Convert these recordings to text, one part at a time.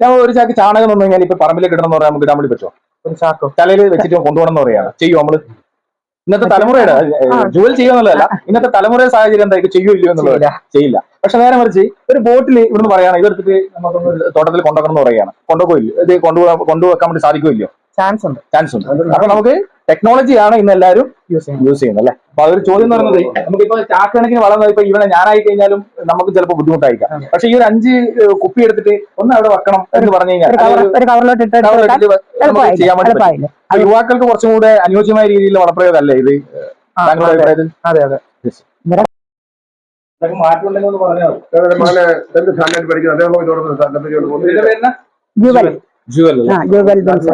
ഞാൻ ഒരു ചാക്ക് ചാണകം തന്നു കഴിഞ്ഞാൽ ഇപ്പൊ പറമ്പിലേക്ക് ഇടണം എന്ന് പറയാൻ നമുക്ക് ഇടാൻ വേണ്ടി പറ്റുമോ? ഒരു ചാക്കോ? തലയിൽ വെച്ചിട്ട് കൊണ്ടുപോകണം എന്ന് പറയാണ് ചെയ്യും നമ്മൾ? ഇന്നത്തെ തലമുറയുടെ ജോലി ചെയ്യുമെന്നുള്ളതല്ല ഇന്നത്തെ തലമുറയുടെ സാഹചര്യം എന്തായിരിക്കും ചെയ്യോ ഇല്ലയോ എന്നുള്ളത് ചെയ്യില്ല. പക്ഷെ നേരെ മറിച്ച് ഒരു ബോട്ടിൽ ഇവിടുന്ന് പറയാണ് ഇതെടുത്തിട്ട് നമുക്കൊന്ന് തോട്ടത്തിൽ കൊണ്ടുവരണം എന്ന് പറയാണ് കൊണ്ടുപോയില്ല ഇത് കൊണ്ടുപോകാൻ കൊണ്ടുവെക്കാൻ വേണ്ടി സാധിക്കുമല്ലോ ചാൻസ് ഉണ്ട്. ചാൻസ് ഉണ്ട്. അപ്പൊ നമുക്ക് ടെക്നോളജിയാണ് ഇന്ന് എല്ലാവരും യൂസ് ചെയ്യുന്നത്. യൂസ് ചെയ്യുന്നത് അല്ലെ? അപ്പൊ അതൊരു ചോദ്യം എന്ന് പറയുന്നത് നമുക്കിപ്പോ ചാക്കണക്കിന് വളം ഇപ്പൊ ഇവനെ ഞാനായി കഴിഞ്ഞാലും നമുക്ക് ചിലപ്പോൾ ബുദ്ധിമുട്ടായിരിക്കാം. പക്ഷെ ഈ ഒരു അഞ്ച് കുപ്പി എടുത്തിട്ട് ഒന്ന് അവിടെ വെക്കണം എന്ന് പറഞ്ഞു കഴിഞ്ഞാൽ ചെയ്യാൻ വേണ്ടി. യുവാക്കൾക്ക് കുറച്ചും കൂടെ അനുയോജ്യമായ രീതിയിലുള്ള വളപ്രയോഗമല്ലേ ഇത്? ആ, താങ്കളുടെ അതെ. അതെ പറഞ്ഞാൽ അദ്ദേഹം? ജുവൽ. ജുവൽ അല്ലേ? ആ ജുവൽ ബിൻസ്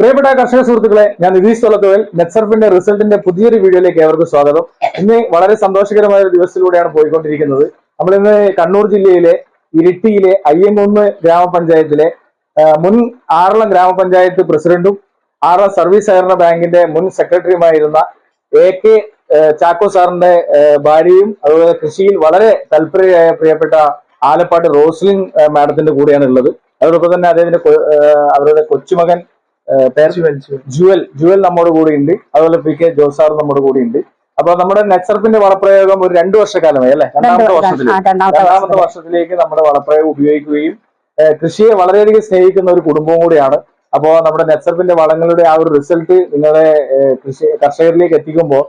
പ്രിയപ്പെട്ട കർഷക സുഹൃത്തുക്കളെ ഞാൻ നിതീഷ് തൊലത്തോയിൽ നെറ്റ്സർഫിന്റെ റിസൾട്ടിന്റെ പുതിയൊരു വീഡിയോയിലേക്ക് ഏവർക്കും സ്വാഗതം. ഇന്ന് വളരെ സന്തോഷകരമായ ഒരു ദിവസത്തിലൂടെയാണ് പോയിക്കൊണ്ടിരിക്കുന്നത്. നമ്മൾ ഇന്ന് കണ്ണൂർ ജില്ലയിലെ ഇരിട്ടിയിലെ അയ്യങ്കുന്ന് ഗ്രാമപഞ്ചായത്തിലെ മുൻ ആറളം ഗ്രാമപഞ്ചായത്ത് പ്രസിഡന്റും ആറളം സർവീസ് സഹകരണ ബാങ്കിന്റെ മുൻ സെക്രട്ടറിയുമായിരുന്ന എ കെ ചാക്കോ സാറിന്റെ ഭാര്യയും അതുപോലെ കൃഷിയിൽ വളരെ തൽപരയായ പ്രിയപ്പെട്ട ആലപ്പാട് റോസ്ലിൻ മാഡത്തിന്റെ കൂടെയാണ് ഉള്ളത് അതോടൊപ്പം തന്നെ അദ്ദേഹത്തിന്റെ അവരുടെ കൊച്ചുമകൻ ജുവൽ. ജുവൽ നമ്മുടെ കൂടെ ഉണ്ട് അതുപോലെ പി കെ ജോസാർ നമ്മുടെ കൂടെ ഉണ്ട് അപ്പൊ നമ്മുടെ നെച്ചർപ്പിന്റെ വളപ്രയോഗം ഒരു രണ്ടു വർഷക്കാലമായി അല്ലെ? രണ്ടാമത്തെ വർഷത്തിൽ രണ്ടാമത്തെ വർഷത്തിലേക്ക് നമ്മുടെ വളപ്രയോഗം ഉപയോഗിക്കുകയും കൃഷിയെ വളരെയധികം സ്നേഹിക്കുന്ന ഒരു കുടുംബവും കൂടിയാണ്. അപ്പോൾ നമ്മുടെ നെച്ചർപ്പിന്റെ വളങ്ങളുടെ ആ ഒരു റിസൾട്ട് നിങ്ങളുടെ കൃഷി കർഷകരിലേക്ക് എത്തിക്കുമ്പോൾ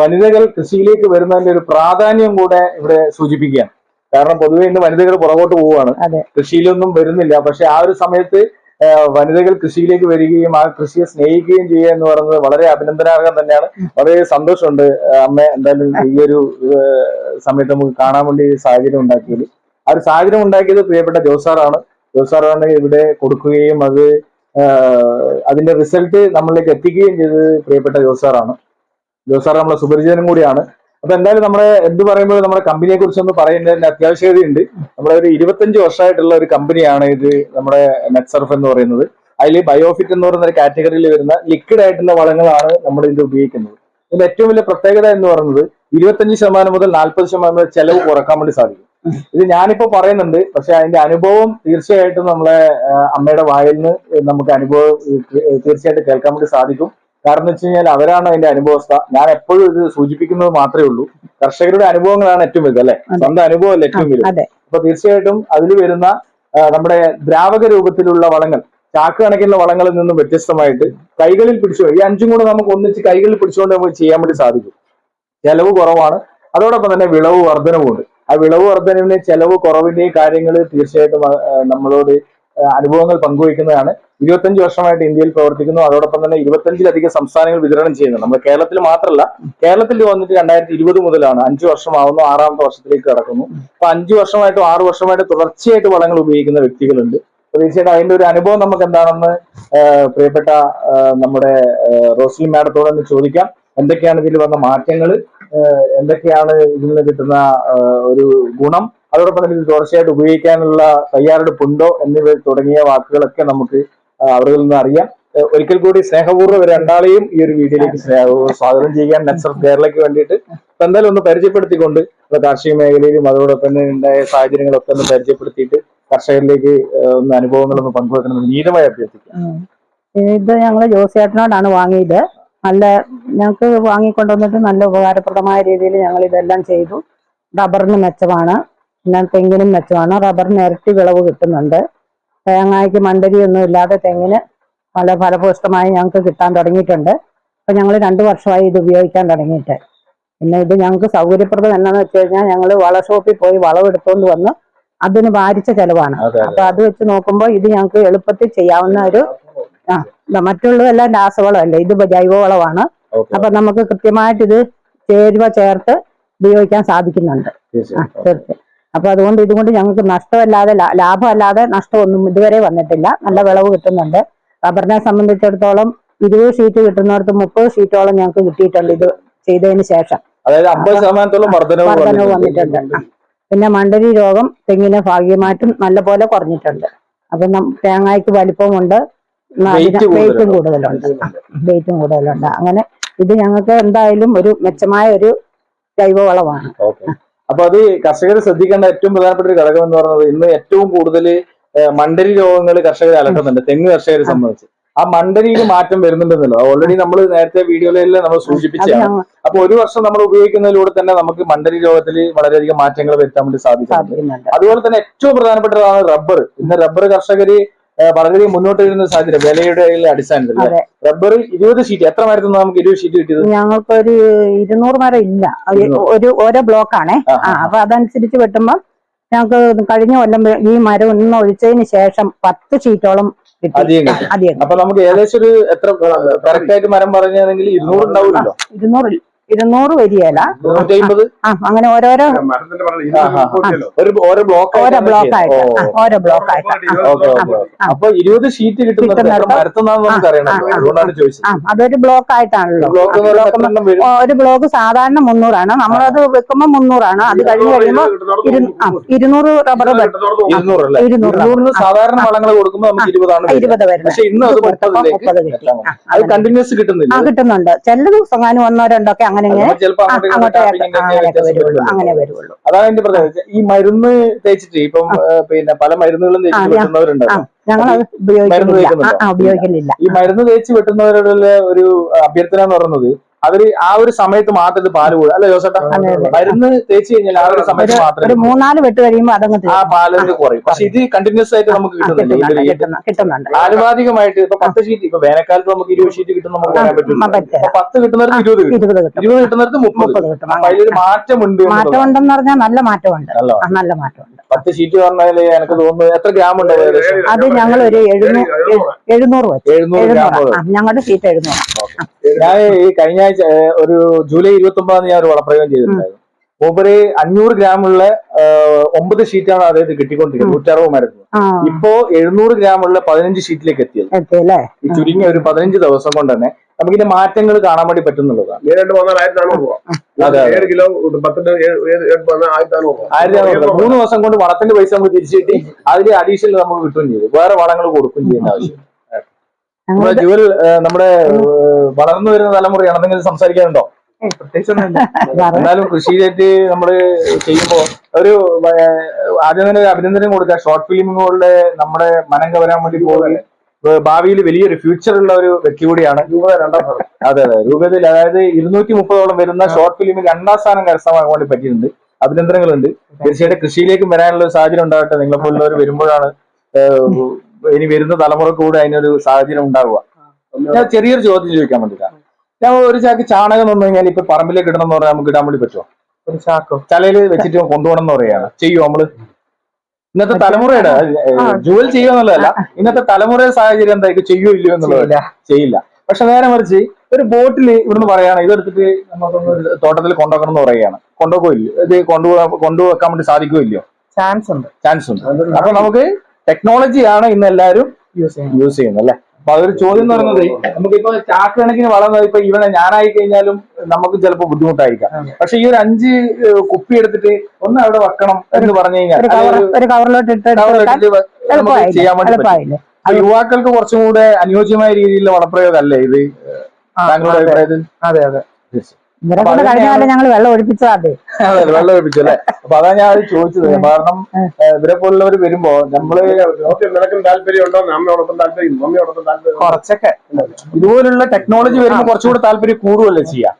വനിതകൾ കൃഷിയിലേക്ക് വരുന്നതിന്റെ ഒരു പ്രാധാന്യം കൂടെ ഇവിടെ സൂചിപ്പിക്കുകയാണ്. കാരണം പൊതുവെ ഇന്ന് വനിതകൾ പുറകോട്ട് പോവുകയാണ്. കൃഷിയിലൊന്നും വരുന്നില്ല. പക്ഷെ ആ ഒരു സമയത്ത് വനിതകൾ കൃഷിയിലേക്ക് വരികയും ആ കൃഷിയെ സ്നേഹിക്കുകയും ചെയ്യുക എന്ന് പറയുന്നത് വളരെ അഭിനന്ദനാർഹം തന്നെയാണ്. വളരെ സന്തോഷമുണ്ട് അമ്മ എന്തായാലും ഈ ഒരു സമയത്ത് നമുക്ക് കാണാൻ വേണ്ടി സാഹചര്യം ഉണ്ടാക്കിയത്. ആ ഒരു സാഹചര്യം ഉണ്ടാക്കിയത് പ്രിയപ്പെട്ട ജോസാറാണ്. ജോസാറാണ് ഇവിടെ കൊടുക്കുകയും അത് അതിന്റെ റിസൾട്ട് നമ്മളിലേക്ക് എത്തിക്കുകയും ചെയ്തത് പ്രിയപ്പെട്ട ജോസാറാണ്. ജോസാർ നമ്മളെ സുപരിചിതനും കൂടിയാണ്. അപ്പൊ എന്തായാലും നമ്മുടെ എന്ത് പറയുമ്പോൾ നമ്മുടെ കമ്പനിയെ കുറിച്ച് ഒന്ന് പറയുന്നതിന്റെ അത്യാവശ്യതയുണ്ട് നമ്മുടെ ഒരു ഇരുപത്തഞ്ച് വർഷമായിട്ടുള്ള ഒരു കമ്പനിയാണ് ഇത് നമ്മുടെ മെറ്റ്സർഫ് എന്ന് പറയുന്നത്. അതിൽ ബയോഫിറ്റ് എന്ന് പറയുന്ന ഒരു കാറ്റഗറിയിൽ വരുന്ന ലിക്വിഡ് ആയിട്ടുള്ള വളങ്ങളാണ് നമ്മൾ ഇതിൽ ഉപയോഗിക്കുന്നത്. ഇതിന്റെ ഏറ്റവും വലിയ പ്രത്യേകത എന്ന് പറയുന്നത് ഇരുപത്തഞ്ച് ശതമാനം മുതൽ നാൽപ്പത് ശതമാനം വരെ ചെലവ് കുറയ്ക്കാൻ വേണ്ടി സാധിക്കും. ഇത് ഞാനിപ്പോ പറയുന്നുണ്ട് പക്ഷെ അതിന്റെ അനുഭവം തീർച്ചയായിട്ടും നമ്മളെ അമ്മയുടെ വായിൽ നിന്ന് നമുക്ക് അനുഭവം തീർച്ചയായിട്ടും കേൾക്കാൻ വേണ്ടി സാധിക്കും. കാരണം വെച്ച് കഴിഞ്ഞാൽ അവരാണ് അതിന്റെ അനുഭവസ്ഥ. ഞാൻ എപ്പോഴും ഇത് സൂചിപ്പിക്കുന്നത് മാത്രമേ ഉള്ളൂ. കർഷകരുടെ അനുഭവങ്ങളാണ് ഏറ്റവും വലുത് അല്ലെ. സ്വന്തം അനുഭവമല്ല ഏറ്റവും വലുത്? അപ്പൊ തീർച്ചയായിട്ടും അതിൽ വരുന്ന നമ്മുടെ ദ്രാവക രൂപത്തിലുള്ള വളങ്ങൾ ചാക്ക് കണക്കിനുള്ള വളങ്ങളിൽ നിന്നും വ്യത്യസ്തമായിട്ട് കൈകളിൽ പിടിച്ചു ഈ അഞ്ചും കൂടെ നമുക്ക് ഒന്നിച്ച് കൈകളിൽ പിടിച്ചുകൊണ്ട് നമുക്ക് ചെയ്യാൻ വേണ്ടി സാധിക്കും. ചെലവ് കുറവാണ്. അതോടൊപ്പം തന്നെ വിളവ് വർധനവുമുണ്ട്. ആ വിളവ് വർധനവിന് ചെലവ് കുറവിന്റെയും കാര്യങ്ങൾ തീർച്ചയായിട്ടും നമ്മളോട് അനുഭവങ്ങൾ പങ്കുവയ്ക്കുന്നതാണ്. ഇരുപത്തഞ്ച് വർഷമായിട്ട് ഇന്ത്യയിൽ പ്രവർത്തിക്കുന്നു. അതോടൊപ്പം തന്നെ ഇരുപത്തഞ്ചിലധികം സംസ്ഥാനങ്ങൾ വിതരണം ചെയ്യുന്നു. നമ്മൾ കേരളത്തിൽ മാത്രമല്ല കേരളത്തിൽ വന്നിട്ട് രണ്ടായിരത്തി ഇരുപത് മുതലാണ് അഞ്ചു വർഷമാവുന്നു ആറാമത്തെ വർഷത്തിലേക്ക് കടക്കുന്നു. അപ്പൊ അഞ്ചു വർഷമായിട്ടും ആറു വർഷമായിട്ട് തുടർച്ചയായിട്ട് വളങ്ങൾ ഉപയോഗിക്കുന്ന വ്യക്തികളുണ്ട്. തീർച്ചയായിട്ടും അതിന്റെ ഒരു അനുഭവം നമുക്ക് എന്താണെന്ന് പ്രിയപ്പെട്ട നമ്മുടെ റോസി റോസ്ലി മാഡത്തോട് ഒന്ന് ചോദിക്കാം. എന്തൊക്കെയാണ് ഇതിൽ വന്ന മാറ്റങ്ങൾ എന്തൊക്കെയാണ് ഇതിൽ നിന്ന് കിട്ടുന്ന ഒരു ഗുണം? അതോടൊപ്പം തന്നെ ഇത് തുടർച്ചയായിട്ട് ഉപയോഗിക്കാനുള്ള തയ്യാറെടുപ്പുണ്ടോ എന്നിവ തുടങ്ങിയ വാക്കുകളൊക്കെ നമുക്ക് അവരിൽ നിന്ന് അറിയാം. ഒരിക്കൽ കൂടി സ്നേഹപൂർവം രണ്ടാളെയും ഈ ഒരു വീഡിയോയിലേക്ക് സ്വാഗതം ചെയ്യാൻ നെറ്റ്സർഫ് കേരളയ്ക്ക് വേണ്ടിയിട്ട്. എന്തായാലും ഒന്ന് പരിചയപ്പെടുത്തിക്കൊണ്ട് കാർഷിക മേഖലയിലും അതോടൊപ്പം തന്നെ ഉണ്ടായ സാഹചര്യങ്ങളൊക്കെ ഒന്ന് പരിചയപ്പെടുത്തിയിട്ട് കർഷകരിലേക്ക് ഒന്ന് അനുഭവങ്ങളൊന്ന് പങ്കുവെക്കണമെന്ന് നീതമായി അഭ്യർത്ഥിക്കാം. ഇത് ഞങ്ങൾ ജോസിയേട്ടനോടാണ് വാങ്ങിയത്. നല്ല ഞങ്ങൾക്ക് വാങ്ങിക്കൊണ്ടുവന്നിട്ട് നല്ല ഉപകാരപ്രദമായ രീതിയിൽ ഞങ്ങൾ ഇതെല്ലാം ചെയ്തു. റബ്ബറിന് മെച്ചമാണ്. പിന്നെ തെങ്ങിനും മെച്ചമാണ് റബ്ബറിന് ഇരട്ടി വിളവ് കിട്ടുന്നുണ്ട്. തേങ്ങയ്ക്ക് മണ്ടരിയൊന്നും ഇല്ലാതെ തെങ്ങിന് നല്ല ഫലഭൂഷ്ടമായി ഞങ്ങൾക്ക് കിട്ടാൻ തുടങ്ങിയിട്ടുണ്ട്. അപ്പൊ ഞങ്ങൾ രണ്ടു വർഷമായി ഇത് ഉപയോഗിക്കാൻ തുടങ്ങിയിട്ട്. പിന്നെ ഇത് ഞങ്ങൾക്ക് സൗകര്യപ്രദം എന്നാന്ന് വെച്ച് കഴിഞ്ഞാൽ ഞങ്ങൾ വള ഷോപ്പിൽ പോയി വളവെടുത്തോണ്ട് വന്ന് അതിന് വാരിച്ച ചെലവാണ്. അപ്പൊ അത് വെച്ച് നോക്കുമ്പോൾ ഇത് ഞങ്ങൾക്ക് എളുപ്പത്തിൽ ചെയ്യാവുന്ന ഒരു ആ മറ്റുള്ളതെല്ലാം രാസവളമല്ലേ? ഇത് ജൈവവളമാണ് അപ്പൊ നമുക്ക് കൃത്യമായിട്ട് ഇത് ചേരുവ ചേർത്ത് ഉപയോഗിക്കാൻ സാധിക്കുന്നുണ്ട്. ആ തീർച്ചയായും. അപ്പൊ അതുകൊണ്ട് ഇതുകൊണ്ട് ഞങ്ങൾക്ക് നഷ്ടമല്ലാതെ ലാഭമല്ലാതെ നഷ്ടമൊന്നും ഇതുവരെ വന്നിട്ടില്ല. നല്ല വിളവ് കിട്ടുന്നുണ്ട്. റബ്ബറിനെ സംബന്ധിച്ചിടത്തോളം ഇരുപത് ഷീറ്റ് കിട്ടുന്നിടത്ത് മുപ്പത് ഷീറ്റോളം ഞങ്ങൾക്ക് കിട്ടിയിട്ടുണ്ട് ഇത് ചെയ്തതിന് ശേഷം. അതായത് അമ്പത് ശതമാനത്തോളം വർധനവ് വന്നിട്ടുണ്ട്. പിന്നെ മണ്ടരി രോഗം തെങ്ങിന് ഭാഗ്യമായിട്ടും നല്ല പോലെ കുറഞ്ഞിട്ടുണ്ട്. അപ്പൊ തേങ്ങായ്ക്ക് വലിപ്പമുണ്ട്. വെയിറ്റും കൂടുതലുണ്ട്. വെയിറ്റും കൂടുതലുണ്ട്. അങ്ങനെ ഇത് ഞങ്ങൾക്ക് എന്തായാലും ഒരു മെച്ചമായ ഒരു ജൈവവളമാണ്. ഓക്കെ. അപ്പൊ അത് കർഷകർ ശ്രദ്ധിക്കേണ്ട ഏറ്റവും പ്രധാനപ്പെട്ട ഒരു ഘടകം എന്ന് പറയുന്നത് ഇന്ന് ഏറ്റവും കൂടുതൽ മണ്ടരി രോഗങ്ങൾ കർഷകരെ അലട്ടുന്നുണ്ട് തെങ്ങ് കർഷകരെ സംബന്ധിച്ച്. ആ മണ്ടരിയിൽ മാറ്റം വരുന്നുണ്ടെന്നുള്ളത്. ഓൾറെഡി നമ്മൾ നേരത്തെ വീഡിയോയിലെല്ലാം നമ്മൾ സൂചിപ്പിച്ചതാണ്. അപ്പൊ ഒരു വർഷം നമ്മൾ ഉപയോഗിക്കുന്നതിലൂടെ തന്നെ നമുക്ക് മണ്ടരി രോഗത്തിൽ വളരെയധികം മാറ്റങ്ങൾ വരുത്താൻ വേണ്ടി സാധിക്കുന്നുണ്ട്. അതുപോലെ തന്നെ ഏറ്റവും പ്രധാനപ്പെട്ടതാണ് റബ്ബർ ഇന്ന് റബ്ബർ കർഷകര് വളരെയധികം മുന്നോട്ട് വരുന്ന സാഹചര്യം വിലയുടെ അടിസ്ഥാനത്തിൽ റബ്ബറിൽ ഇരുപത് ഷീറ്റ് എത്ര മരത്തുനിന്ന് നമുക്ക് ഇരുപത് ഷീറ്റ് കിട്ടിയത്? ഞങ്ങൾക്ക് ഒരു ഇരുന്നൂറ് മരം ഇല്ല. ഒരു-. ഓരോ ബ്ലോക്കാണേ. അപ്പൊ അതനുസരിച്ച് വെട്ടുമ്പോൾ ഞങ്ങൾക്ക് കഴിഞ്ഞ കൊല്ലം ഈ മരം ഒന്ന് ഒഴിച്ചതിന് ശേഷം പത്ത് ഷീറ്റോളം അധികം അപ്പൊ നമുക്ക് ഏകദേശം ഒരു എത്ര കറക്റ്റ് ആയിട്ട് മരം പറഞ്ഞാണെങ്കിൽ ഇരുന്നൂറ് ഉണ്ടാവില്ലല്ലോ ഇരുന്നൂറ് ഇരുന്നൂറ് വരികയില്ല ഇരുന്നൂറ്റി ആ അങ്ങനെ ഓരോരോ ഓരോ ബ്ലോക്ക് ഓരോ ബ്ലോക്ക് ആയിട്ട് ഓരോ ബ്ലോക്ക് ആയിട്ട്. അപ്പൊ ഇരുപത് ഷീറ്റ് കിട്ടുന്നത് അതൊരു ബ്ലോക്ക് ആയിട്ടാണല്ലോ? ഒരു ബ്ലോക്ക് സാധാരണ മുന്നൂറാണ്. നമ്മളത് വെക്കുമ്പോ മുന്നൂറാണ്. അത് കഴിഞ്ഞ് കഴിയുമ്പോ ഇരുന്നൂറ് റബ്ബർ ഇരുന്നൂറ് സാധാരണ വളങ്ങൾ കൊടുക്കുമ്പോൾ. ഇരുപത് വരുന്നത് അത് കണ്ടിന്യൂസ് കിട്ടുന്നില്ല. ആ കിട്ടുന്നുണ്ട്. ചില ദിവസം ഞാനും ഒന്നോ രണ്ടോ ഒക്കെ അങ്ങനെ അങ്ങോട്ട് അങ്ങനെയൊക്കെ വരുള്ളൂ അങ്ങനെ വരുള്ളൂ. അതാണ് എന്റെ പ്രത്യേകത. ഈ മരുന്ന് തേച്ചിട്ട് ഇപ്പം പിന്നെ പല മരുന്നുകളും തേച്ചിട്ട് ഞങ്ങൾ അത് ഉപയോഗിക്കുന്നില്ല. ആ, ഈ മരുന്ന് തേച്ച് വെട്ടുന്നവരുടെ ഒരു അഭ്യർത്ഥന എന്ന് പറയുന്നത് അവർ ആ ഒരു സമയത്ത് മാത്രം പാൽ കൂടും. അല്ലെ ജോസേട്ടാ. മരുന്ന് തേച്ച് കഴിഞ്ഞാൽ ആ ഒരു സമയത്ത് മാത്രം മൂന്നാൽ വെട്ട് കഴിയുമ്പോൾ അതങ്ങ് ആ പാൽ പാലിന് കുറയും. പക്ഷെ ഇത് കണ്ടിന്യൂസ് ആയിട്ട് നമുക്ക് കിട്ടുന്നില്ല. കിട്ടുന്നുണ്ട് ആനുപാതികമായിട്ട് ഇപ്പൊ പത്ത് ഷീറ്റ് ഇപ്പൊ വേനൽക്കാലത്ത് നമുക്ക് ഇരുപത് ഷീറ്റ് കിട്ടും നമുക്ക് പറയാൻ പറ്റും പത്ത് കിട്ടുന്നിടത്ത് ഇരുപത് കിട്ടും. ഇരുപത് കിട്ടുന്നവർക്ക് കിട്ടുന്നിടത്ത് മുപ്പത് കിട്ടും. അതിലൊരു മാറ്റമുണ്ട്. മാറ്റമുണ്ടെന്ന് പറഞ്ഞാൽ നല്ല മാറ്റമുണ്ട്. നല്ല മാറ്റം പത്ത് ഷീറ്റ് പറഞ്ഞാൽ എനിക്ക് തോന്നുന്നു എത്ര ഗ്രാം ഉണ്ട് അത് ഞങ്ങൾ ഒരു എഴുന്നൂറ് ഗ്രാം ഞങ്ങളുടെ ഷീറ്റ് എഴുന്നൂറ്. ഞാൻ ഈ കഴിഞ്ഞ ആഴ്ച ഒരു ജൂലൈ ഇരുപത്തി ഒമ്പതാം ഞാൻ ഒരു വളപ്രയോഗം ചെയ്തിട്ടുണ്ടായിരുന്നു. മൂപ്പര് അഞ്ഞൂറ് ഗ്രാമുള്ള ഒമ്പത് ഷീറ്റാണ് അതായത് കിട്ടിക്കൊണ്ടിരിക്കുന്നത്. നൂറ്ററുപത് മരുന്ന് ഇപ്പോ എഴുന്നൂറ് ഗ്രാമുള്ള പതിനഞ്ച് ഷീറ്റിലേക്ക് എത്തിയത്. എത്തിയല്ലേ? ഈ ചുരുങ്ങിയ ഒരു പതിനഞ്ച് ദിവസം കൊണ്ട് തന്നെ നമുക്കിന്റെ മാറ്റങ്ങൾ കാണാൻ വേണ്ടി പറ്റുന്നുള്ളതാണ്. നേരിട്ട് വന്നാൽ ആയിരത്തി നാനൂറ് രൂപ. അതെ. ഏഴ് കിലോ പത്തിന്റെ ആയിരത്തി നാനൂറ് ആയിരത്തി മൂന്ന് ദിവസം കൊണ്ട് വളത്തിന്റെ പൈസ നമുക്ക് തിരിച്ചു കിട്ടി. അതിൽ അഡീഷണൽ നമുക്ക് കിട്ടുകയും ചെയ്തു. വേറെ വളങ്ങൾ കൊടുക്കുകയും ചെയ്യുന്ന ആവശ്യം നമ്മുടെ ജുവൽ നമ്മുടെ വളർന്നു വരുന്ന തലമുറയാണ്. എന്തെങ്കിലും സംസാരിക്കാനുണ്ടോ? എന്നാലും കൃഷിയിലേക്ക് നമ്മൾ ചെയ്യുമ്പോൾ ഒരു ആദ്യം തന്നെ അഭിനന്ദനം കൊടുക്കുക. ഷോർട്ട് ഫിലിമുകളിലെ നമ്മുടെ മനം കവരാൻ വേണ്ടി പോകാൻ ഭാവിയിൽ വലിയൊരു ഫ്യൂച്ചർ ഉള്ള ഒരു വ്യക്തി കൂടിയാണ് രണ്ടാം അതെ അതെ. രൂപതയിൽ അതായത് ഇരുന്നൂറ്റി മുപ്പതോളം വരുന്ന ഷോർട്ട് ഫിലിമിൽ രണ്ടാം സ്ഥാനം കരസ്ഥമാക്കാൻ വേണ്ടി പറ്റിയിട്ടുണ്ട്. അഭിനന്ദനങ്ങളുണ്ട്. തീർച്ചയായിട്ടും കൃഷിയിലേക്കും വരാനുള്ള ഒരു സാഹചര്യം ഉണ്ടാകട്ടെ. നിങ്ങളെ പോലുള്ളവർ വരുമ്പോഴാണ് ഇനി വരുന്ന തലമുറ കൂടെ അതിനൊരു സാഹചര്യം ഉണ്ടാവുക. ഞാൻ ചെറിയൊരു ചോദ്യം ചോദിക്കാൻ വേണ്ടിയിട്ടാണ്. ഞാൻ ഒരു ചാക്ക് ചാണകം തന്നു കഴിഞ്ഞാൽ ഇപ്പൊ പറമ്പിലേക്ക് ഇടണം എന്ന് പറഞ്ഞാൽ നമുക്ക് ഇടാൻ വേണ്ടി പറ്റുമോ ഒരു ചാക്കോ? തലയിൽ വെച്ചിട്ട് കൊണ്ടുപോകണം എന്ന് പറയാണ് ചെയ്യുമോ നമ്മൾ? ഇന്നത്തെ തലമുറയുടെ ജുവൽ ചെയ്യുമെന്നുള്ളതല്ല ഇന്നത്തെ തലമുറയുടെ സാഹചര്യം എന്താ? ഇത് ചെയ്യോ ഇല്ലയോ എന്നുള്ളത് ചെയ്യില്ല. പക്ഷെ നേരെ മറിച്ച് ഒരു ബോട്ടിൽ ഇവിടുന്ന് പറയാണ് ഇതെടുത്തിട്ട് നമുക്കൊന്ന് തോട്ടത്തിൽ കൊണ്ടുപോകണം എന്ന് പറയുകയാണ്. കൊണ്ടുപോകോ ഇല്ലയോ ഇത് കൊണ്ടുപോകാൻ കൊണ്ടുവെക്കാൻ വേണ്ടി സാധിക്കുമോ ഇല്ലയോ ചാൻസ് ഉണ്ട് ചാൻസ് ഉണ്ട് അപ്പൊ നമുക്ക് ടെക്നോളജിയാണ് ഇന്ന് എല്ലാവരും യൂസ് ചെയ്യുന്നത് അല്ലെ? അപ്പൊ അതൊരു ചോദ്യം എന്ന് പറയുന്നത് നമുക്കിപ്പോ ചാക്ക് കണക്കിന് വളം ഇപ്പൊ ഇവനെ ഞാനായി കഴിഞ്ഞാലും നമുക്ക് ചിലപ്പോൾ ബുദ്ധിമുട്ടായിരിക്കാം. പക്ഷെ ഈ ഒരു അഞ്ച് കുപ്പി എടുത്തിട്ട് ഒന്ന് അവിടെ വെക്കണം എന്ന് പറഞ്ഞു കഴിഞ്ഞാൽ കവറിലോട്ട് ചെയ്യാൻ വേണ്ടി യുവാക്കൾക്ക് കുറച്ചും കൂടെ അനുയോജ്യമായ രീതിയിലുള്ള വളപ്രയോഗമല്ലേ ഇത്? താങ്കളുടെ അഭിപ്രായത്തിൽ? അതെ അതെ. ഇവരെ അപ്പൊ കൊണ്ട് അത് കഴിഞ്ഞ കാലം ഞങ്ങൾ വെള്ളം ഒഴിപ്പിച്ചതാ അതെ. അതെ വെള്ളം ഒഴിപ്പിച്ചു അല്ലേ? അപ്പൊ അതാ ഞാൻ ചോദിച്ചത്. കാരണം ഇവരെ പോലുള്ളവർ വരുമ്പോ നമ്മൾ നോക്കി നിനക്കും താല്പര്യം ഉണ്ടോ? അമ്മയോടൊപ്പം താല്പര്യം മമ്മിയോടൊപ്പം താല്പര്യം? കുറച്ചൊക്കെ. ഇതുപോലുള്ള ടെക്നോളജി വരുമ്പോൾ കുറച്ചുകൂടെ താല്പര്യം കൂടുവല്ലേ ചെയ്യാം?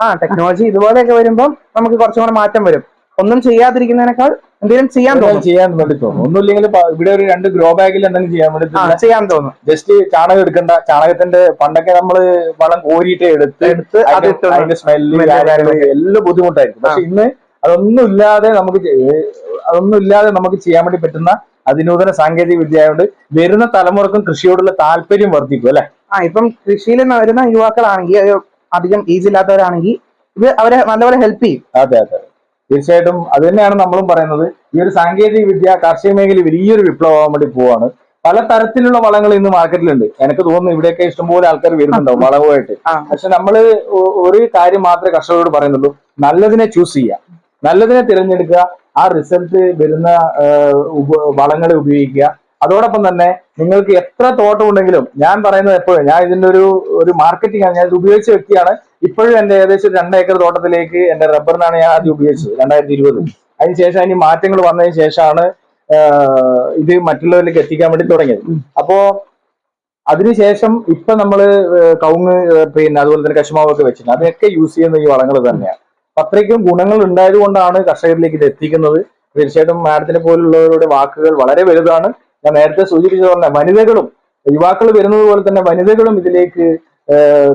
ആ ടെക്നോളജി ഇതുപോലെയൊക്കെ വരുമ്പോൾ നമുക്ക് കുറച്ചും കൂടെ മാറ്റം വരും. ഒന്നും ചെയ്യാതിരിക്കുന്നതിനേക്കാൾ എന്തെങ്കിലും ചെയ്യാൻ തോന്നും. ചെയ്യാൻ വേണ്ടി തോന്നും. ഒന്നുമില്ലെങ്കിൽ ഇവിടെ ഒരു രണ്ട് ഗ്രോ ബാഗിൽ എന്തെങ്കിലും ചെയ്യാൻ വേണ്ടി ചെയ്യാൻ തോന്നും. ജസ്റ്റ് ചാണകം എടുക്കണ്ട. ചാണകത്തിന്റെ പണ്ടൊക്കെ നമ്മൾ വളം കോരിയിട്ട് എടുത്ത് എടുത്ത് അത് അതിന്റെ- സ്മെല്ല് എല്ലാം ബുദ്ധിമുട്ടായിരിക്കും. പക്ഷെ ഇന്ന് അതൊന്നും ഇല്ലാതെ നമുക്ക് അതൊന്നുമില്ലാതെ അതൊന്നും ഇല്ലാതെ നമുക്ക് ചെയ്യാൻ വേണ്ടി പറ്റുന്ന അതിനൂതന സാങ്കേതിക വിദ്യ ആയതുകൊണ്ട് വരുന്ന തലമുറക്കും കൃഷിയോടുള്ള താല്പര്യം വർദ്ധിക്കും അല്ലെ? ആ ഇപ്പം കൃഷിയിൽ നിന്ന് വരുന്ന യുവാക്കളാണെങ്കിൽ അധികം ഈസി ഇല്ലാത്തവരാണെങ്കിൽ ഇത് അവരെ നല്ലപോലെ ഹെൽപ്പ് ചെയ്യും. അതെ അതെ. തീർച്ചയായിട്ടും അത് തന്നെയാണ് നമ്മളും പറയുന്നത്. ഈ ഒരു സാങ്കേതിക വിദ്യ കാർഷിക മേഖലയിൽ വലിയൊരു വിപ്ലവമാകാൻ വേണ്ടി പോവാണ്. പല തരത്തിലുള്ള വളങ്ങൾ ഇന്ന് മാർക്കറ്റിലുണ്ട്. എനിക്ക് തോന്നുന്നു ഇവിടെയൊക്കെ ഇഷ്ടംപോലെ ആൾക്കാർ വരുന്നുണ്ടാവും വളവുമായിട്ട്. പക്ഷെ നമ്മൾ ഒരു കാര്യം മാത്രമേ കർഷകരോട് പറയുന്നുള്ളൂ. നല്ലതിനെ ചൂസ് ചെയ്യുക. നല്ലതിനെ തിരഞ്ഞെടുക്കുക. ആ റിസൾട്ട് വരുന്ന വളങ്ങളെ ഉപയോഗിക്കുക. അതോടൊപ്പം തന്നെ നിങ്ങൾക്ക് എത്ര തോട്ടം ഉണ്ടെങ്കിലും ഞാൻ പറയുന്നത് എപ്പോഴും ഞാൻ ഇതിന്റെ ഒരു ഒരു മാർക്കറ്റിംഗ് ആണ് ഞാൻ ഇത് ഉപയോഗിച്ച വ്യക്തിയാണ്. ഇപ്പോഴും എന്റെ ഏകദേശം രണ്ട് ഏക്കർ തോട്ടത്തിലേക്ക് എന്റെ റബ്ബറിനാണ് ഞാൻ ആദ്യം ഉപയോഗിച്ചത് രണ്ടായിരത്തി ഇരുപത് അതിനുശേഷം അതിന് മാറ്റങ്ങൾ വന്നതിന് ശേഷമാണ് ഇത് മറ്റുള്ളവരിലേക്ക് എത്തിക്കാൻ വേണ്ടി തുടങ്ങിയത്. അപ്പോ അതിനുശേഷം ഇപ്പൊ നമ്മൾ കവുങ്ങ് പിന്നെ അതുപോലെ തന്നെ കശുമാവൊക്കെ വെച്ചിട്ടുണ്ട്. അതിനൊക്കെ യൂസ് ചെയ്യുന്ന ഈ വളങ്ങൾ തന്നെയാണ്. അത്രയ്ക്കും ഗുണങ്ങൾ ഉണ്ടായത് കൊണ്ടാണ് കർഷകരിലേക്ക് ഇത് എത്തിക്കുന്നത്. തീർച്ചയായിട്ടും മാഡത്തിനെ പോലുള്ളവരുടെ വാക്കുകൾ വളരെ വലുതാണ്. ഞാൻ നേരത്തെ സൂചിപ്പിച്ചത് പറഞ്ഞ വനിതകളും യുവാക്കൾ വരുന്നത് പോലെ തന്നെ വനിതകളും ഇതിലേക്ക്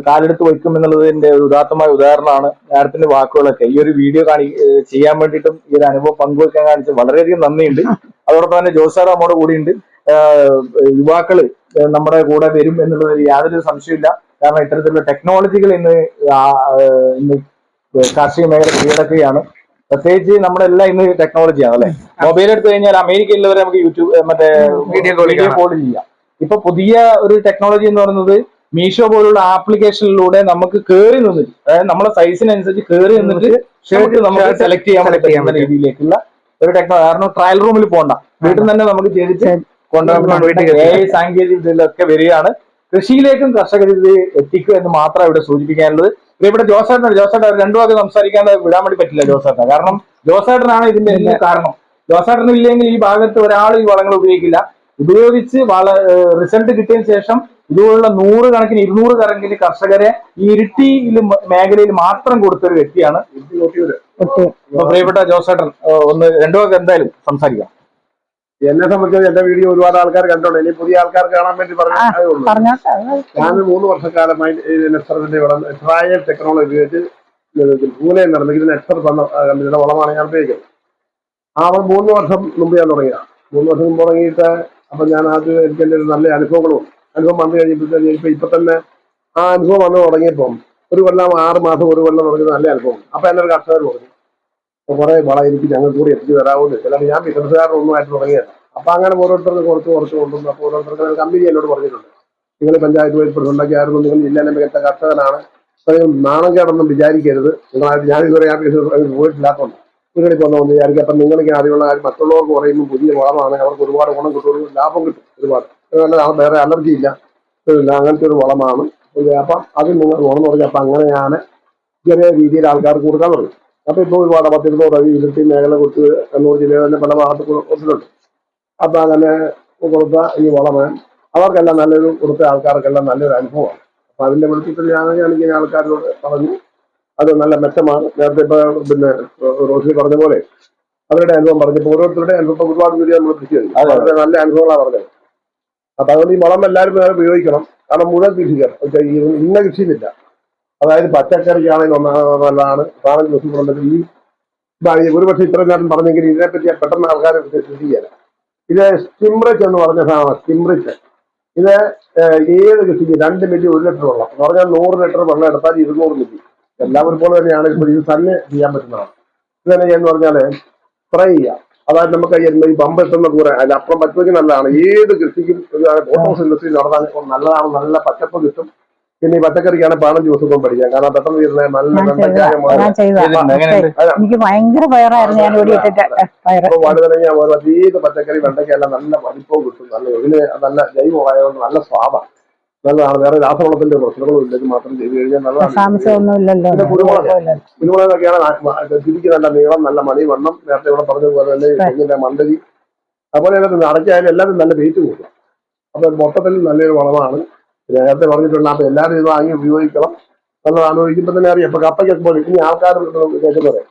കാലെടുത്ത് വയ്ക്കും എന്നുള്ളതിന്റെ ഒരു ഉദാത്തമായ ഉദാഹരണമാണ് നേരത്തിന്റെ വാക്കുകളൊക്കെ. ഈ ഒരു വീഡിയോ കാണി ചെയ്യാൻ വേണ്ടിയിട്ടും ഈ ഒരു അനുഭവം പങ്കുവെക്കാൻ കാണിച്ച് വളരെയധികം നന്ദിയുണ്ട്. അതോടൊപ്പം തന്നെ ജോസാർ നമ്മോട് കൂടിയുണ്ട്. ഏഹ് യുവാക്കൾ നമ്മുടെ കൂടെ വരും എന്നുള്ളതിൽ യാതൊരു സംശയമില്ല കാരണം ഇത്തരത്തിലുള്ള ടെക്നോളജികൾ ഇന്ന് ഇന്ന് കാർഷിക മേഖല കീഴടക്കുകയാണ്. പ്രത്യേകിച്ച് നമ്മുടെ എല്ലാം ഇന്ന് ടെക്നോളജിയാണ് അല്ലെ? മൊബൈൽ എടുത്തു കഴിഞ്ഞാൽ അമേരിക്കയിലുള്ളവരെ നമുക്ക് യൂട്യൂബ് മറ്റേ വീഡിയോ കോൾ ചെയ്യാം. ഇപ്പൊ പുതിയ ഒരു ടെക്നോളജി എന്ന് പറയുന്നത് മീഷോ പോലുള്ള ആപ്ലിക്കേഷനിലൂടെ നമുക്ക് കേറി നിന്നിട്ട് അതായത് നമ്മുടെ സൈസിനനുസരിച്ച് കേറി നിന്നിട്ട് ഷർട്ട് നമുക്ക് സെലക്ട് ചെയ്യാൻ പറ്റുന്ന രീതിയിലേക്കുള്ള ഒരു ടെക്നോളജി കാരണം ട്രയൽ റൂമിൽ പോകണ്ട വീട്ടിൽ നിന്ന് തന്നെ നമുക്ക് ചെയ്തിട്ട് കൊണ്ടുപോയി സാങ്കേതിക വിദ്യയിലൊക്കെ വരികയാണ്. കൃഷിയിലേക്കും കർഷകർ ഇത് എത്തിക്കുക എന്ന് മാത്രം ഇവിടെ സൂചിപ്പിക്കാനുള്ളത്. ഇവിടെ ജോസേട്ടൻ ജോസേട്ടൻ രണ്ടു വാക്ക് സംസാരിക്കാതെ വിടാൻ വേണ്ടി പറ്റില്ല ജോസേട്ടൻ കാരണം ജോസേട്ടനാണ് ഇതിന്റെ എല്ലാ കാരണം. ജോസേട്ടൻ ഇല്ലെങ്കിൽ ഈ ഭാഗത്ത് ഒരാൾ ഈ വളങ്ങൾ ഉപയോഗിക്കില്ല. ഉപയോഗിച്ച് വള റിസൾട്ട് കിട്ടിയതിന് ശേഷം ഇതുപോലുള്ള നൂറ് കണക്കിന് ഇരുന്നൂറ് കണക്കിന് കർഷകരെ ഈ ഇരുട്ടിയിൽ മേഖലയിൽ മാത്രം കൊടുത്ത ഒരു വ്യക്തിയാണ് പ്രിയപ്പെട്ട ജോസേട്ടൻ ഒന്ന് രണ്ടു വാക്ക് എന്തായാലും സംസാരിക്കാം. എന്നെ സംബന്ധിച്ച് എന്റെ വീഡിയോ ഒരുപാട് ആൾക്കാർ കണ്ടോളൂ ഇനി പുതിയ ആൾക്കാർ കാണാൻ വേണ്ടി പറഞ്ഞു ഞാൻ മൂന്ന് വർഷക്കാലമായി നെക്സറിന്റെ വളം ട്രയൽ ടെക്നോളജി ഉപയോഗിച്ച് പൂനെ നിർമ്മിക്കുന്ന നെക്സർ തന്ന കമ്പനിയുടെ വളമാണ് ഞാൻ ഉപയോഗിക്കുന്നത്. ആ മൂന്ന് വർഷം മുമ്പ് ഞാൻ തുടങ്ങിയ മൂന്ന് വർഷം മുമ്പ് തുടങ്ങിയിട്ട് അപ്പൊ ഞാൻ ആദ്യം എനിക്ക് എന്റെ ഒരു നല്ല അനുഭവങ്ങളും അനുഭവം വന്നു കഴിഞ്ഞപ്പോഴത്തേക്ക് ഇപ്പൊ ഇപ്പൊ തന്നെ ആ അനുഭവം വന്ന് തുടങ്ങിയപ്പം ഒരു കൊല്ലം ആറ് മാസം ഒരു കൊല്ലം തുടങ്ങിയത് നല്ല അനുഭവം. അപ്പൊ എന്നൊരു കർഷകർ പറഞ്ഞു കുറെ വളം എനിക്ക് ഞങ്ങൾക്ക് കൂടി എത്തിച്ച് തരാമെന്ന് ചിലപ്പോൾ ഞാൻ ബിസിനസ്സുകാരനൊന്നും ആയിട്ട് തുടങ്ങിയത് അപ്പൊ അങ്ങനെ ഓരോരുത്തർക്ക് കുറച്ച് കുറച്ച് കൊണ്ടുവന്നു അപ്പോൾ ഓരോരുത്തർക്ക് കമ്പനി എന്നോട് പറഞ്ഞിട്ടുണ്ട്. നിങ്ങൾ പഞ്ചായത്ത് വൈസ് പ്രസിഡന്റൊക്കെ ആയിരുന്നു നിങ്ങൾ ജില്ലയിലെ മികച്ച കർഷകനാണ്. അത്രയും നാണം കേടൊന്നും വിചാരിക്കരുത്. നിങ്ങളായിട്ട് ഞാൻ ഇതുവരെ ബിസിനസ് പോയിട്ടില്ലാത്തതുകൊണ്ട് നിങ്ങളിൽ ഒന്ന് വിചാരിക്കുക അപ്പം നിങ്ങൾക്ക് അറിവുള്ള കാര്യം മറ്റുള്ളവർക്ക് പറയുമ്പോൾ പുതിയ വളമാണ്. അവർക്ക് ഒരുപാട് ഗുണം കിട്ടും ലാഭം കിട്ടും ഒരുപാട്. നല്ലതാണ് വേറെ അലർജി ഇല്ല. അങ്ങനത്തെ ഒരു വളമാണ്. അപ്പം അത് നിങ്ങൾ ഗുണം തുടങ്ങി അപ്പം അങ്ങനെ ഞാൻ ചെറിയ രീതിയിൽ ആൾക്കാർക്ക് കൊടുക്കാൻ തുടങ്ങി. അപ്പൊ ഇപ്പോൾ ഒരുപാട് പത്തിരുന്നൂറ് ഇരുട്ടി മേഖല കൊടുത്ത് കണ്ണൂർ ജില്ലയിൽ തന്നെ പല ഭാഗത്ത് കൊടുത്തിട്ടുണ്ട്. അപ്പൊ അങ്ങനെ കൊടുത്ത ഈ വളമേ അവർക്കെല്ലാം നല്ലൊരു കൊടുത്ത ആൾക്കാർക്കെല്ലാം നല്ലൊരു അനുഭവമാണ്. അപ്പൊ അതിന്റെ വെളിച്ചത്തിൽ ഞാൻ കാണിക്കുന്ന ആൾക്കാരോട് പറഞ്ഞു അത് നല്ല മെച്ചമാണ്. നേരത്തെ ഇപ്പൊ പിന്നെ റോഷി പറഞ്ഞ പോലെ അവരുടെ അനുഭവം പറഞ്ഞപ്പോൾ ഓരോരുത്തരുടെ അനുഭവം ഒരുപാട് വീഡിയോ നമ്മൾ കൃഷി ചെയ്തു. അവരുടെ നല്ല അനുഭവങ്ങളാണ് പറഞ്ഞത്. അപ്പൊ അതുകൊണ്ട് ഈ വളം എല്ലാവരും ഉപയോഗിക്കണം. കാരണം മുഴുവൻ കൃഷിക്കാർ. ഇന്ന കൃഷിയിലില്ല. അതായത് പച്ചക്കറിക്കാണെങ്കിൽ ഒന്നാമത് നല്ലതാണ്. സാധനം കൃഷികളുണ്ടെങ്കിൽ ഈ ഭാര്യ ഒരുപക്ഷെ ഇത്രയും നേരം പറഞ്ഞെങ്കിൽ ഇതിനെപ്പറ്റി പെട്ടെന്ന് ആൾക്കാരെ ശ്രദ്ധിക്കുകയില്ല. ഇത് സ്റ്റിംറിച്ച് എന്ന് പറഞ്ഞ സാധനം സ്റ്റിംറിച്ച് ഇത് ഏത് കൃഷിക്ക് രണ്ട് മില്ലി ഒരു ലിറ്റർ വെള്ളം. എന്ന് പറഞ്ഞാൽ നൂറ് ലിറ്റർ വെള്ളം എടുത്താൽ ഇരുന്നൂറ് മില്ലി. എല്ലാവരും പോലെ തന്നെയാണ് ഇപ്പോൾ ഇത് തന്നെ ചെയ്യാൻ പറ്റുന്നതാണ് ഇത് തന്നെ പറഞ്ഞാൽ ഫ്രൈ ചെയ്യാം. അതായത് നമുക്ക് ഈ ഈ പമ്പ് എത്തുന്ന ദൂരം അതിൽ അപ്പുറം പറ്റുമെങ്കിൽ നല്ലതാണ്. ഏത് കൃഷിക്കും ഫോട്ടോസ് ഇൻഡസ്ട്രി നടത്താൻ നല്ലതാണ്. നല്ല പച്ചപ്പ് കിട്ടും. പിന്നെ ഈ പച്ചക്കറിക്കാണ് പാണം ജ്യൂസൊക്കെ പഠിക്കാം കാരണം പെട്ടെന്ന് തീരുന്ന നല്ല? എനിക്ക് ഭയങ്കര പയറായിരുന്നു. ഞാൻ വഴുതനങ്ങ പോലെ ഏത് പച്ചക്കറി വെണ്ടയ്ക്കെല്ലാം നല്ല വലിപ്പവും കിട്ടും. നല്ല ഇതിന് നല്ല ജൈവമായതുകൊണ്ട് നല്ല സ്വാദാണ് നല്ലതാണ്. വേറെ രാസവളത്തിന്റെ പ്രശ്നങ്ങളും ഇല്ലെങ്കിൽ മാത്രം ചെയ്ത് കഴിഞ്ഞാൽ നല്ലതാണ്. കുരുമുളക്. കുരുമുളകൊക്കെയാണ് തിരിക്ക് നല്ല നീളം നല്ല മണി വണ്ണം. നേരത്തെ ഇവിടെ പറഞ്ഞതുപോലെ തന്നെ തെങ്ങിന്റെ മണ്ടരി. അതുപോലെ തന്നെ അടയ്ക്കായാലും എല്ലാവരും നല്ല വെയിറ്റ് കൂട്ടും. അപ്പൊ മൊത്തത്തിൽ നല്ലൊരു വളമാണ്. നേരത്തെ പറഞ്ഞിട്ടുണ്ട്. അപ്പൊ എല്ലാവരും ഇത് വാങ്ങി ഉപയോഗിക്കണം നല്ലതാണ് ആലോചിക്കുമ്പോൾ തന്നെ അറിയാം. ഇപ്പൊ കപ്പയ്ക്കൊക്കെ പോലെ ഇനി ആൾക്കാർ കേൾക്കുന്നത്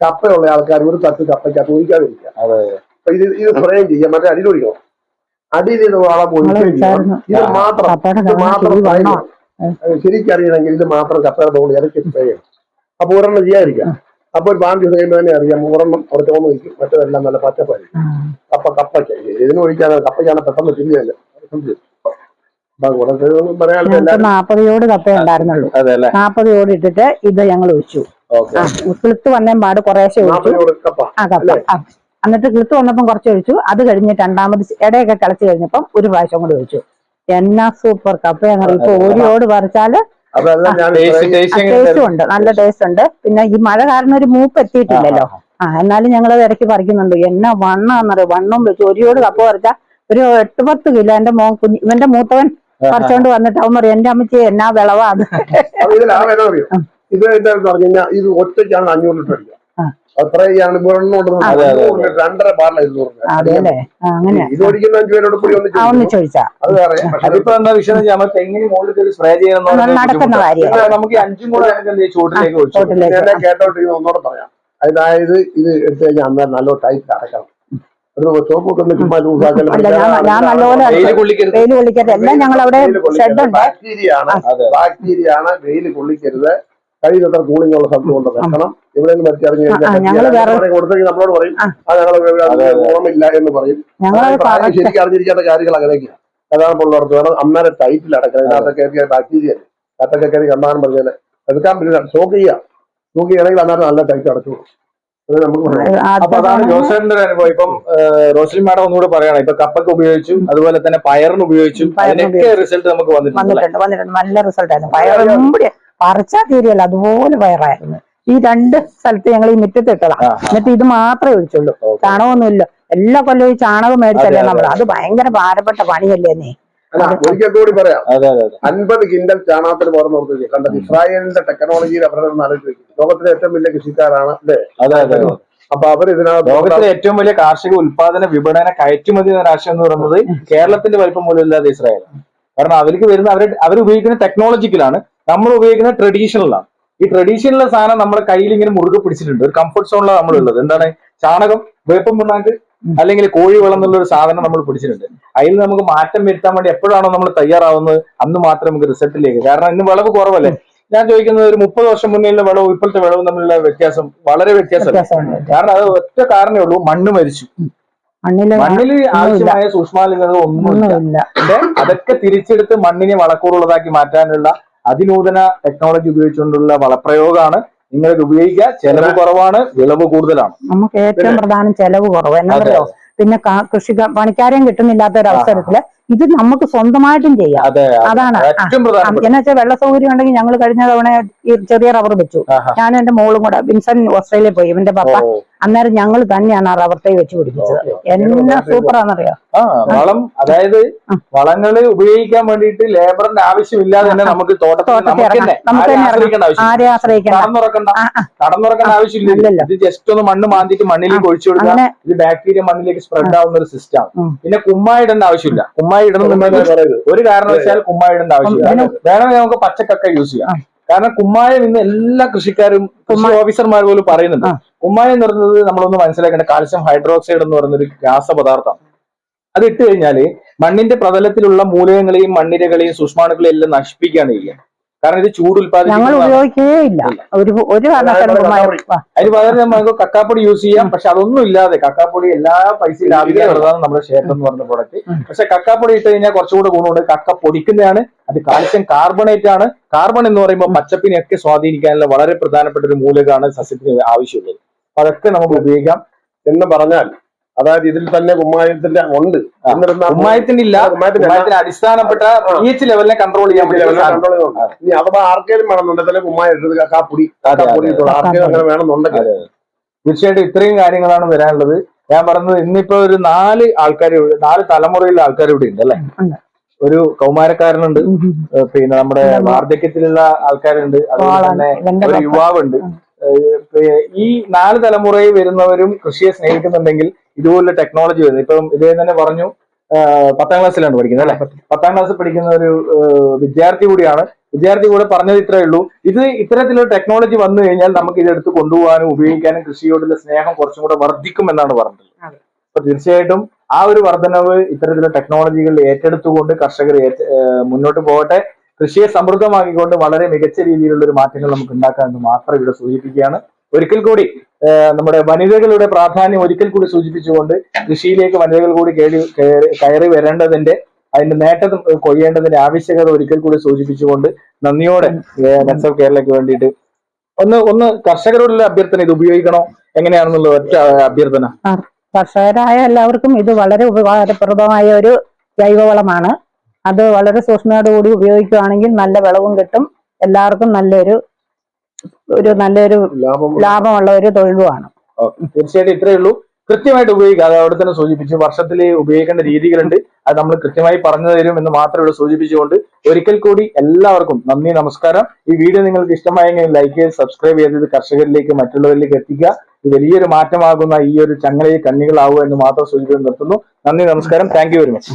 കപ്പയുള്ള ആൾക്കാർ ഒരു തട്ട് കപ്പയ്ക്കകത്ത് ഒഴിക്കാതിരിക്കുക. അതെ. അപ്പൊ ഇത് ഇത് ഫ്രെയിം ചെയ്യാം. മറ്റേ അടിയിൽ ഒഴിക്കണം. അടിയിൽ ഇത് വളം ഒഴിക്കുകയും ചെയ്യണം ഇത് മാത്രം കപ്പയുടെ ഇത് മാത്രം ശരിക്കറിയണമെങ്കിൽ ഇത് മാത്രം കപ്പയുടെ തോളി ഇറക്കി സ്പ്രേ ചെയ്യണം. അപ്പൊ ഒരെണ്ണം ചെയ്യാതിരിക്കാം അപ്പൊ ഒരു പാഞ്ച് ദിവസം കഴിയുമ്പോൾ തന്നെ അറിയാം ഒരെണ്ണം അവിടെ തോന്നു വയ്ക്കും മറ്റേതെല്ലാം നല്ല പച്ചപ്പായിരിക്കും. കപ്പ കപ്പയ്ക്ക് ഇതിന് ഒഴിക്കാതെ കപ്പയ്ക്കാണ് പെട്ടെന്ന് തിരിയല്ല നാപ്പത് യോട് കപ്പ ഉണ്ടായിരുന്നുള്ളൂ. നാപ്പത് യോട് ഇട്ടിട്ട് ഇത് ഞങ്ങൾ ഒഴിച്ചു. കിളുത്ത് വന്നേ പാട് കുറേശ്ശെ ഒഴിച്ചു. ആ കപ്പ എന്നിട്ട് കിളുത്ത് വന്നപ്പം കുറച്ച് ഒഴിച്ചു. അത് കഴിഞ്ഞ് രണ്ടാമത് ഇടയൊക്കെ കളിച്ച് കഴിഞ്ഞപ്പം ഒരു പ്രാവശ്യം കൂടി ഒഴിച്ചു. എന്നാ സൂപ്പർ കപ്പ ഇപ്പൊ ഒരു യോട് പറിച്ചാൽ അതെല്ലാം ഞാൻ ടേസ്റ്റ് ഉണ്ട്. നല്ല ടേസ്റ്റ് ഉണ്ട്. പിന്നെ ഈ മഴ കാരണം ഒരു മൂപ്പ് എത്തിയിട്ടില്ലല്ലോ. ആ എന്നാലും ഞങ്ങൾ അത് ഇടയ്ക്ക് പറിക്കുന്നുണ്ട്. എന്നാ വണ്ണാന്നറിയോ വണ്ണം വെച്ചു ഒരു യോട് കപ്പ പറിച്ചാൽ ഒരു എട്ട് പത്ത് കിലോ. എന്റെ മോ കുഞ്ഞ് ഇവന്റെ മൂത്തവൻ പറിച്ചോണ്ട് വന്നിട്ട് അവൻ പറയും എന്റെ അമ്മച്ചി എന്നാ വിളവാ അത് അപ്പൊ ഇതിൽ ആ വില അറിയോ? ഇത് എന്താണെന്ന് പറഞ്ഞു കഴിഞ്ഞാൽ ഇത് ഒറ്റയ്ക്കാണ് അഞ്ഞൂറ് ലിറ്റർ അടിക്കുക. രണ്ടര പാടില്ല ഇരുന്നൂറ് അഞ്ചു പേരോട് കൂടി ഒന്ന് ചോദിച്ചാ? അത് വേറെ അതിപ്പോ എന്താ വിഷയം എന്ന് വെച്ചാൽ നമ്മൾ തെങ്ങിന് മുകളിൽ കയറി സ്പ്രേ ചെയ്യണമെന്ന് നടക്കുന്ന കാര്യമാണ് നമുക്ക് അഞ്ചും കൂടെ പറയാം. അതായത് ഇത് എടുത്തു കഴിഞ്ഞാൽ അന്നേരം നല്ല ടൈറ്റ് അടക്കണം. ഞാൻ ഞാൻ നല്ലപോലെ വെയിൽ കൊള്ളിക്കരുത്. എല്ലാം ഞങ്ങൾ അവിടെ ഷെഡ് ഉണ്ട്. ബാക്ടീരിയ ആണ്. അതെ. ബാക്ടീരിയ ആണ്. വെയിൽ കൊള്ളിക്കരുത്. കഴിയുന്നത്ര കൂളിംഗ് ഉള്ള സ്ഥലത്ത് കൊണ്ട് വെക്കണം എവിടെയെങ്കിലും മരിച്ചിറങ്ങി ആ, ആ, ഞങ്ങൾ വേറെ- കൊടുത്തെങ്കിൽ നമ്മളോട് പറയും ഞങ്ങൾ ഗുണമില്ല എന്ന് പറയും. ശരിക്കും കാര്യങ്ങൾ അങ്ങനെയൊക്കെയാണ് അതാണ് വേണം. അന്നേരം ടൈറ്റിൽ അടക്കണം. ബാക്ടീരിയ കത്തൊക്കെ കയറി കണ്ടാലും പറഞ്ഞാൽ എടുക്കാൻ പറ്റില്ല സ്റ്റോക്ക് ചെയ്യാം. സ്റ്റോക്ക് ചെയ്യണമെങ്കിൽ അന്നേരം നല്ല ടൈറ്റ് അടച്ചു കൊടുക്കും. അപ്പൊ അതാണ് ജോസഫിന്റെ ഒരു അനുഭവം. ഇപ്പം റോസ്ലി മാഡം ഒന്നുകൂടെ പറയണം ഇപ്പൊ കപ്പക്ക് ഉപയോഗിച്ചു അതുപോലെ തന്നെ പയറിന് ഉപയോഗിച്ചും അതിനൊക്കെ റിസൾട്ട് നമുക്ക് വന്നിട്ടുണ്ട് വന്നിട്ടുണ്ട് നല്ല റിസൾട്ട് ആയിരുന്നു. പയറുമ്പടി പറിച്ചാൽ തീരെയല്ല അതുപോലെ പയറായിരുന്നു. ഈ രണ്ട് സ്ഥലത്ത് ഞങ്ങൾ ഈ മുറ്റത്ത് ഇട്ടതാ. ആ, ആ. എന്നിട്ട് ഇത് മാത്രമേ ഒഴിച്ചുള്ളൂ. ചാണകമൊന്നുമില്ല. എല്ലാ കൊല്ലവും ഈ ചാണകം മേടിച്ചല്ലേ നമ്മൾ അത് ഭയങ്കര ഭാരപ്പെട്ട പണിയല്ലേ നീ? ഒരിക്കൽ കൂടി പറയാം. അൻപത് കിൻഡൽ ചാണകത്തിന് പുറം നിർത്തുക കണ്ടത് ഇസ്രായേലിന്റെ ടെക്നോളജിയിൽ അവരുടെ ആലോചിച്ച് ലോകത്തിലെ ഏറ്റവും വലിയ കൃഷിക്കാരാണ് അല്ലേ അതെ അതെ അതെ. അപ്പൊ അവർ ഇതിനകത്ത് ലോകത്തിലെ ഏറ്റവും വലിയ കാർഷിക ഉൽപാദന വിപണന കയറ്റുമതി എന്ന രാഷ്ട്രം എന്ന് പറയുന്നത് കേരളത്തിന്റെ വലിപ്പം പോലും ഇല്ലാതെ ഇസ്രായേൽ. കാരണം അവർക്ക് വരുന്ന അവർ അവർ ഉപയോഗിക്കുന്ന ടെക്നോളജിക്കലാണ് നമ്മൾ ഉപയോഗിക്കുന്ന ട്രഡീഷണലാണ് ഈ ട്രഡീഷണൽ സാധനം നമ്മുടെ കയ്യിൽ ഇങ്ങനെ മുറുകെ പിടിച്ചിട്ടുണ്ട്. ഒരു കംഫർട്ട് സോണിലാണ് നമ്മളുള്ളത്. എന്താണ്? ചാണകം വേപ്പം പിണ്ണാക്ക് അല്ലെങ്കിൽ കോഴി വളം എന്നുള്ള ഒരു സാധനം നമ്മൾ പിടിച്ചിട്ടുണ്ട്. അതിൽ നമുക്ക് മാറ്റം വരുത്താൻ വേണ്ടി എപ്പോഴാണോ നമ്മൾ തയ്യാറാവുന്നത് അന്ന് മാത്രം നമുക്ക് റിസൾട്ടിലേക്ക് കാരണം ഇന്ന് വിളവ് കുറവല്ലേ? ഞാൻ ചോദിക്കുന്നത് ഒരു മുപ്പത് വർഷം മുന്നേയുള്ള വിളവും ഇപ്പോഴത്തെ വിളവും തമ്മിലുള്ള വ്യത്യാസം വളരെ വ്യത്യാസം കാരണം അത് ഒറ്റ കാരണമേ ഉള്ളൂ മണ്ണ് മരിച്ചു. മണ്ണിൽ ആവശ്യമായ ഒന്നുമില്ല. ഒന്നുമില്ല. അതൊക്കെ തിരിച്ചെടുത്ത് മണ്ണിനെ വളക്കൂറുള്ളതാക്കി മാറ്റാനുള്ള അതിനൂതന ടെക്നോളജി ഉപയോഗിച്ചുകൊണ്ടുള്ള വളപ്രയോഗമാണ് നിങ്ങൾ ഇത് ഉപയോഗിക്കുക. ചെലവ് കുറവാണ് വിളവ് കൂടുതലാണ്. നമുക്ക് ഏറ്റവും പ്രധാനം ചെലവ് കുറവ്. എന്നാ പിന്നെ കൃഷി പണിക്കാരെയും കിട്ടുന്നില്ലാത്ത ഒരു അവസരത്തിൽ ഇത് നമുക്ക് സ്വന്തമായിട്ടും ചെയ്യാം. അതെ അതാണ്. എന്ന് വെച്ചാൽ വെള്ള സൗകര്യം ഉണ്ടെങ്കിൽ ഞങ്ങൾ കഴിഞ്ഞ തവണ ഈ ചെറിയ റബ്ബർ വെച്ചു. ഞാനും എന്റെ മോളും കൂടെ വിൻസൺ ഓസ്ട്രേലിയ പോയി. ഇവന്റെ പപ്പ. അന്നേരം ഞങ്ങൾ തന്നെയാണ് ആ റബ്ബർ തൈ വെച്ച് പിടിപ്പിച്ചത്. എന്നാ സൂപ്പർ ആ വളം അതായത്. വളങ്ങൾ ഉപയോഗിക്കാൻ വേണ്ടിട്ട് ലേബറിന്റെ ആവശ്യമില്ലാതെ തന്നെ നമുക്ക് ആരെ ആശ്രയിക്കണം കടന്നുറക്കണ്ട ഇത് ജസ്റ്റ് ഒന്ന് മണ്ണ് മാന്തിയിട്ട് മണ്ണിലേക്ക് ഒഴിച്ചു കൊടുക്കുക. ഇത് ബാക്ടീരിയ മണ്ണിലേക്ക് സ്പ്രെഡ് ആവുന്ന ഒരു സിസ്റ്റം പിന്നെ കുമ്മായിടേണ്ട ആവശ്യമില്ല. കുമ്മായി പറയുന്നത് ഒരു കാരണവശാൽ കുമ്മായി ഇടേണ്ട ആവശ്യമില്ല. വേണമെങ്കിൽ നമുക്ക് പച്ചക്കൊക്കെ യൂസ് ചെയ്യാം. കാരണം കുമ്മായം ഇന്ന് എല്ലാ കൃഷിക്കാരും കൃഷി ഓഫീസർമാർ പോലും പറയുന്നുണ്ട്. കുമ്മായ കുമ്മായം എന്ന് പറയുന്നത് നമ്മളൊന്ന് മനസ്സിലാക്കേണ്ട കാൽസ്യം ഹൈഡ്രോക്സൈഡ് എന്ന് പറയുന്ന ഒരു രാസപദാർത്ഥം. അത് ഇട്ട് കഴിഞ്ഞാൽ മണ്ണിന്റെ പ്രതലത്തിലുള്ള മൂലകങ്ങളെയും മണ്ണിരകളെയും സൂക്ഷ്മാണുക്കളെയും എല്ലാം നശിപ്പിക്കുകയാണ് ചെയ്യുക. കാരണം ഇത് ചൂട് ഞങ്ങൾ ഉൽപ്പാദിപ്പിക്കുന്ന ഉപയോഗിക്കുകയേ ഇല്ല. ഒരു ഒരു അതിന് പകരം നമുക്ക് കക്കാപ്പൊടി യൂസ് ചെയ്യാം. പക്ഷെ അതൊന്നും ഇല്ലാതെ കക്കാപ്പൊടി എല്ലാ പൈസയും ലാഭിക്കാനുള്ളതാണ് നമ്മുടെ ഷേപ്പ് എന്ന് പറഞ്ഞ പ്രോഡക്റ്റ് പക്ഷെ കക്കാപ്പൊടി ഇട്ട് കഴിഞ്ഞാൽ കുറച്ചുകൂടെ ഗുണമുണ്ട്. കക്ക പൊടിക്കുന്നതാണ്. അത് കാൽസ്യം കാർബണേറ്റ് ആണ്. കാർബൺ എന്ന് പറയുമ്പോൾ പച്ചപ്പിനെയൊക്കെ സ്വാധീനിക്കാനുള്ള വളരെ പ്രധാനപ്പെട്ട ഒരു മൂലകമാണ് സസ്യത്തിന് ആവശ്യമുള്ളത്. അപ്പൊ അതൊക്കെ നമുക്ക് ഉപയോഗിക്കാം. എന്ന് പറഞ്ഞാൽ അതായത് ഇതിൽ തന്നെ കുമ്മായത്തിന്റെ ഉണ്ട്. കുമ്മായത്തിന്റെ ഇല്ല കുമ്മായത്തിന്റെ അടിസ്ഥാനപ്പെട്ട ഈച്ച് ലെവലിനെ കൺട്രോൾ ചെയ്യാൻ പറ്റും. ഇനി അഥവാ ആർക്കേലും വേണമെന്നുണ്ടെങ്കിൽ കുമ്മായ എഴുതുക കാപ്പുടി. കാക്കാപ്പൊടി അതെ. ആർക്കേലും അങ്ങനെ വേണമെന്നുണ്ടെങ്കിൽ. തീർച്ചയായിട്ടും ഇത്രയും കാര്യങ്ങളാണ് വരാനുള്ളത്. ഞാൻ പറഞ്ഞത് ഇന്നിപ്പോ ഒരു നാല് ആൾക്കാർ നാല് തലമുറയിലുള്ള ആൾക്കാർ ഇവിടെ ഉണ്ട് അല്ലെ? ഒരു കൗമാരക്കാരനുണ്ട്. പിന്നെ നമ്മുടെ വാർദ്ധക്യത്തിലുള്ള ആൾക്കാരുണ്ട് അതുപോലെ. തന്നെ ഒരു. യുവാവുണ്ട്. ഈ നാല് തലമുറയിൽ വരുന്നവരും കൃഷിയെ സ്നേഹിക്കുന്നുണ്ടെങ്കിൽ ഇതുപോലുള്ള ടെക്നോളജി വരുന്നത് ഇപ്പം ഇതേ തന്നെ പറഞ്ഞു പത്താം ക്ലാസ്സിലാണ് പഠിക്കുന്നത് അല്ലെ? പത്താം ക്ലാസ്സിൽ. പഠിക്കുന്ന ഒരു വിദ്യാർത്ഥി കൂടിയാണ്. വിദ്യാർത്ഥി കൂടെ പറഞ്ഞത് ഇത്രയേ ഉള്ളൂ. ഇത് ഇത്തരത്തിലൊരു ടെക്നോളജി വന്നു കഴിഞ്ഞാൽ നമുക്ക് ഇതെടുത്ത് കൊണ്ടുപോകാനും ഉപയോഗിക്കാനും കൃഷിയോടുള്ള സ്നേഹം കുറച്ചും കൂടെ വർദ്ധിക്കും എന്നാണ് പറഞ്ഞത്. അപ്പൊ തീർച്ചയായിട്ടും ആ ഒരു വർധനവ് ഇത്തരത്തിലുള്ള ടെക്നോളജികൾ ഏറ്റെടുത്തുകൊണ്ട് കർഷകർ മുന്നോട്ട് പോകട്ടെ. കൃഷിയെ സമൃദ്ധമാക്കിക്കൊണ്ട് വളരെ മികച്ച രീതിയിലുള്ള ഒരു മാറ്റങ്ങൾ നമുക്ക് ഉണ്ടാക്കാമെന്ന് മാത്രം ഇവിടെ സൂചിപ്പിക്കുകയാണ്. ഒരിക്കൽ കൂടി നമ്മുടെ വനിതകളുടെ പ്രാധാന്യം ഒരിക്കൽ കൂടി സൂചിപ്പിച്ചുകൊണ്ട് കൃഷിയിലേക്ക് വനിതകൾ കൂടി കയറി കയറി വരേണ്ടതിന്റെ അതിന്റെ നേട്ടം കൊയ്യേണ്ടതിന്റെ ആവശ്യകത ഒരിക്കൽ കൂടി സൂചിപ്പിച്ചുകൊണ്ട് നന്ദിയോടെ നെറ്റ്സ് ഓഫ് കേരളയ്ക്ക് വേണ്ടിയിട്ട് ഒന്ന് ഒന്ന് കർഷകരോടുള്ള അഭ്യർത്ഥന ഇത് ഉപയോഗിക്കണോ? എങ്ങനെയാണെന്നുള്ള ഒറ്റ അഭ്യർത്ഥന. കർഷകരായ എല്ലാവർക്കും ഇത് വളരെ ഉപകാരപ്രദമായ ഒരു ജൈവവളമാണ്. അത് വളരെ സൂക്ഷ്മതയോടുകൂടി ഉപയോഗിക്കുകയാണെങ്കിൽ നല്ല വിളവും കിട്ടും. എല്ലാവർക്കും നല്ലൊരു ഒരു നല്ലൊരു ലാഭമുള്ള ഒരു തൊഴിലുമാണ്. തീർച്ചയായിട്ടും ഇത്രയേ ഉള്ളൂ. കൃത്യമായിട്ട് ഉപയോഗിക്കുക. അത് അവിടെ തന്നെ സൂചിപ്പിച്ചു. വർഷത്തിൽ ഉപയോഗിക്കേണ്ട രീതികളുണ്ട്. അത് നമ്മൾ കൃത്യമായി പറഞ്ഞു തരും എന്ന് മാത്രം ഇവിടെ സൂചിപ്പിച്ചുകൊണ്ട്. ഒരിക്കൽ കൂടി എല്ലാവർക്കും നന്ദി നമസ്കാരം. ഈ വീഡിയോ നിങ്ങൾക്ക് ഇഷ്ടമായെങ്കിൽ ലൈക്ക് ചെയ്ത് സബ്സ്ക്രൈബ് ചെയ്തത് കർഷകരിലേക്ക് മറ്റുള്ളവരിലേക്ക് എത്തിക്കുക. ഇത് വലിയൊരു മാറ്റമാകുന്ന ഈ ഒരു ചങ്ങലയിൽ കണ്ണികളാവുക എന്ന് മാത്രം സൂചിപ്പിച്ച് നിർത്തുന്നു. നന്ദി നമസ്കാരം. Thank you very much